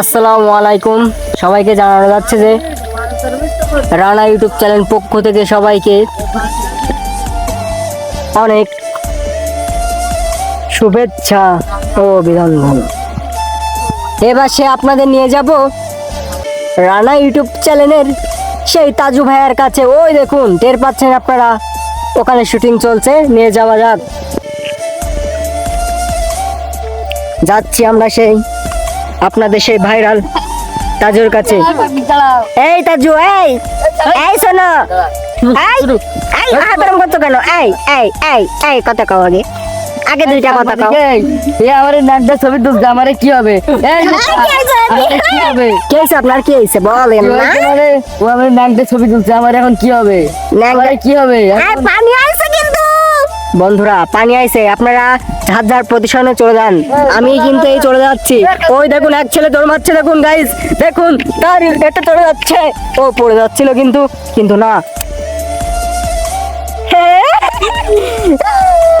আসসালামু আলাইকুম। সবাইকে জানানো যাচ্ছে যে রানা ইউটিউব চ্যানেল পক্ষ থেকে সবাইকে অনেক শুভেচ্ছা ও অভিনন্দন। এবার সে আপনাদের নিয়ে যাব রানা ইউটিউব চ্যানেলের সেই তাজু ভাইয়ের কাছে। ওই দেখুন, টের পাচ্ছেন আপনারা? ওখানে শুটিং চলছে, নিয়ে যাওয়া যাক। যাচ্ছি আমরা সেই আপনাদের সেই ভাইরাল তাজুর কাছে। এই তাজু এই এই শোনো। এই এই হাতরম কত কেন? এই এই এই এই কত কাও আগে। আগে দুইটা কথা কাও। এ আমার নাকটা ছবি তুলছে আমারে কি হবে? এই কি হবে? কি হয়েছে আপনার? কি হয়েছে? বলেন না। আমারে ও আমার নাকটা ছবি তুলছে আমার এখন কি হবে? আমারে কি হবে? এই, পানি আইছে কিন্তু। বন্ধুরা পানি আইছে। আপনারা ঝাড় ঝাড় প্রতিষ্ঠানে চলে যান। আমি কিন্তু এই চলে যাচ্ছি। ওই দেখুন, এক ছেলে দৌড় মারছে, দেখুন গাইস দেখুন, তার এটা চলে যাচ্ছে। ও পড়ে যাচ্ছিল কিন্তু কিন্তু না।